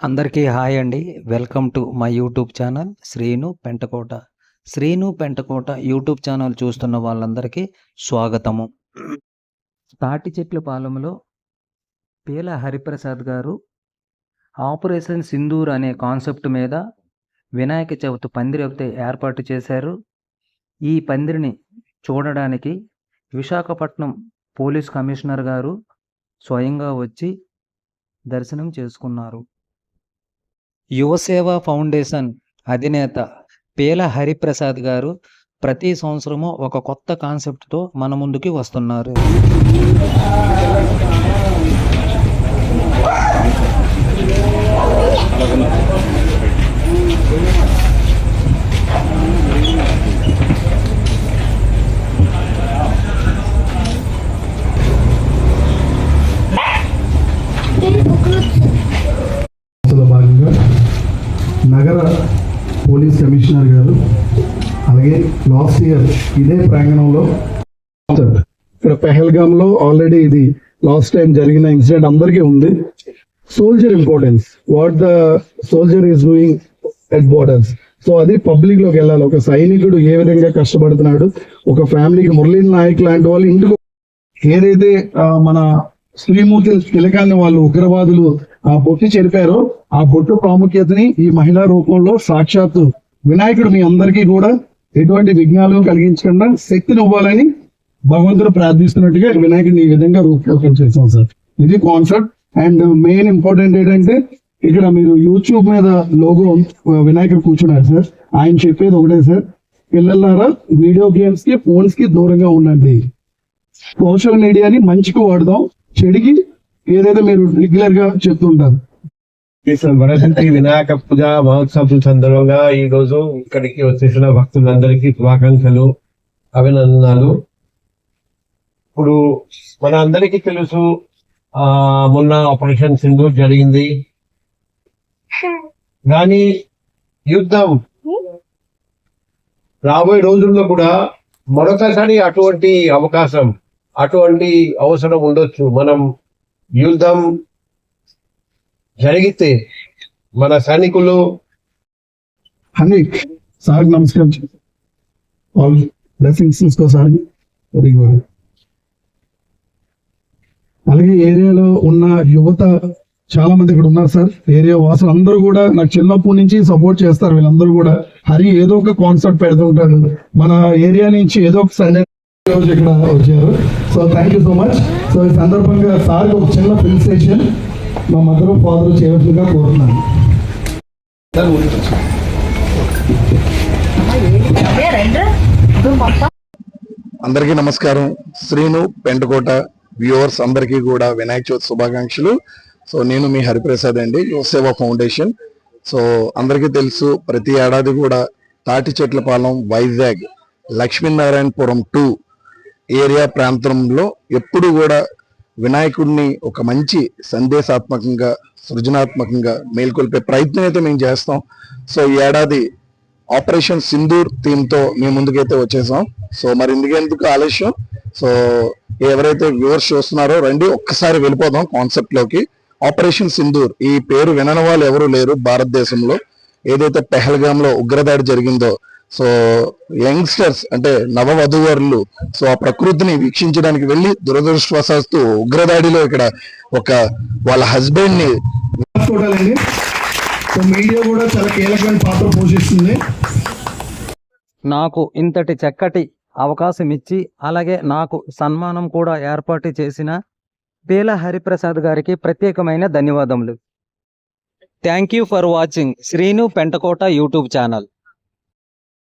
అందరికీ హాయ్ అండి. Welcome to my YouTube channel Srinu Pentakota. Srinu Pentakota YouTube channel చూస్తున్న వాళ్ళందరికీ స్వాగతము. తాటి చెట్ల పాలెంలో పీల హరిప్రసాద్ గారు ఆపరేషన్ సింధూర్ అనే కాన్సెప్ట్ మీద వినాయక చవితి పందిరి ఒకటి ఏర్పాటు చేశారు. ఈ పందిరిని చూడడానికి విశాఖపట్నం పోలీస్ కమిషనర్ గారు స్వయంగా వచ్చి దర్శనం చేసుకున్నారు. యువసేవ ఫౌండేషన్ అధినేత పేల హరిప్రసాద్ గారు ప్రతి సంవత్సరము ఒక కొత్త కాన్సెప్ట్తో మన ముందుకి వస్తున్నారు. అలాగే లాస్ట్ ఇయర్ ఇదే ప్రాంగణంలో ఇక్కడ పెహల్గామ్లో ఆల్రెడీ ఇది లాస్ట్ టైం జరిగిన ఇన్సిడెంట్ అందరికీ ఉంది. Soldier importance what the soldier is doing at borders so అది పబ్లిక్లోకి వెళ్ళాలి. ఒక సైనికుడు ఏ విధంగా కష్టపడుతున్నాడు? ఒక ఫ్యామిలీకి మురళీ నాయక్ లాంటి వాళ్ళు ఇంటికి ఏదైతే మన శ్రీమూర్తి తిలకాన్ని వాళ్ళు ఉగ్రవాదులు ఆ బొట్టు చెరిపారో ఆ బొట్టు ప్రాముఖ్యతని ఈ మహిళా రూపంలో సాక్షాత్తు వినాయకుడు మీ అందరికీ కూడా ఎటువంటి విఘ్నాలు కలిగించకుండా శక్తిని ఇవ్వాలని భగవంతుడు ప్రార్థిస్తున్నట్టుగా వినాయకుడిని ఈ విధంగా రూపకల్పన చేసాం సార్. ఇది కాన్సెప్ట్ అండ్ మెయిన్ ఇంపార్టెంట్ ఏంటంటే ఇక్కడ మీరు యూట్యూబ్ మీద లోగో వినాయకుడు కూర్చున్నారు సార్. ఆయన చెప్పేది ఒకటే సార్. పిల్లలారా వీడియో గేమ్స్కి ఫోన్స్కి దూరంగా ఉండండి. సోషల్ మీడియాని మంచికి వాడదాం. చెడికి ఏదైతే మీరు రెగ్యులర్గా చెప్తుంటారు. వరసంతి వినాయక పూజ మహోత్సవం సందర్భంగా ఈ రోజు ఇక్కడికి వచ్చేసిన భక్తులందరికీ శుభాకాంక్షలు అభినందనాలు. ఇప్పుడు మన అందరికీ తెలుసు ఆ మొన్న ఆపరేషన్ సింధు జరిగింది. కానీ యుద్ధం రాబోయే రోజుల్లో కూడా మరొకసారి అటువంటి అవకాశం అటువంటి అవసరం ఉండొచ్చు. మనం యుద్ధం జరిగితే మన సైనికులు అని సార్ నమస్కారం. వాళ్ళు బ్లెస్సింగ్స్ తీసుకో సార్. అలాగే ఏరియాలో ఉన్న యువత చాలా మంది ఇక్కడ ఉన్నారు సార్. ఏరియా వాసులు అందరూ కూడా నాకు చిన్నప్పటి నుంచి సపోర్ట్ చేస్తారు వీళ్ళందరూ కూడా. హరి ఏదో ఒక కాన్సర్ట్ పెడుతుంటారు మన ఏరియా నుంచి ఏదో ఒక సండే రోజు ఇక్కడ వచ్చారు. So thank you so much so ఈ సందర్భంగా సార్ ఒక చిన్న ఫిల్స్టేషన్ మా మదర్ ఫాదర్ చేయవలసిందిగా కోరుతున్నాను. అందరికీ నమస్కారం. శ్రీను పెంటకోట వ్యూవర్స్ అందరికీ కూడా వినాయక చవితి శుభాకాంక్షలు. సో నేను మీ హరిప్రసాద్ అండి యువసేవ ఫౌండేషన్. సో అందరికీ తెలుసు ప్రతి ఏడాది కూడా Thatichetlapalem Vizag Lakshminarayanapuram to area ప్రాంతంలో ఎప్పుడు కూడా వినాయకుడిని ఒక మంచి సందేశాత్మకంగా సృజనాత్మకంగా మేల్కొల్పే ప్రయత్నం అయితే మేము చేస్తాం. సో ఈ ఏడాది ఆపరేషన్ సింధూర్ థీమ్తో మేము ముందుకైతే వచ్చేసాం. సో మరి ఇందుకెందుకు ఆలస్యం? సో ఎవరైతే వ్యూవర్స్ చూస్తున్నారో రండి ఒక్కసారి వెళ్ళిపోదాం కాన్సెప్ట్లోకి ఆపరేషన్ సింధూర్ ఈ పేరు వినని వాళ్ళు ఎవరు లేరు భారతదేశంలో. ఏదైతే పెహల్గామ్లో ఉగ్రదాడి జరిగిందో సో యంగ్స్టర్స్ అంటే నవవధువరులు సో ఆ ప్రకృతిని వీక్షించడానికి వెళ్ళి దురదృష్టవశాత్తు ఉగ్రదాడిలో ఇక్కడ ఒక వాళ్ళ హస్బెండ్ని చూడాలండి సో మీడియా కూడా చాలా కీలకమైన పాత్ర పోషిస్తుంది. నాకు ఇంతటి చక్కటి అవకాశం ఇచ్చి అలాగే నాకు సన్మానం కూడా ఏర్పాటు చేసిన పేల హరిప్రసాద్ గారికి ప్రత్యేకమైన ధన్యవాదములు. Thank you for watching Srinu Pentakota YouTube channel.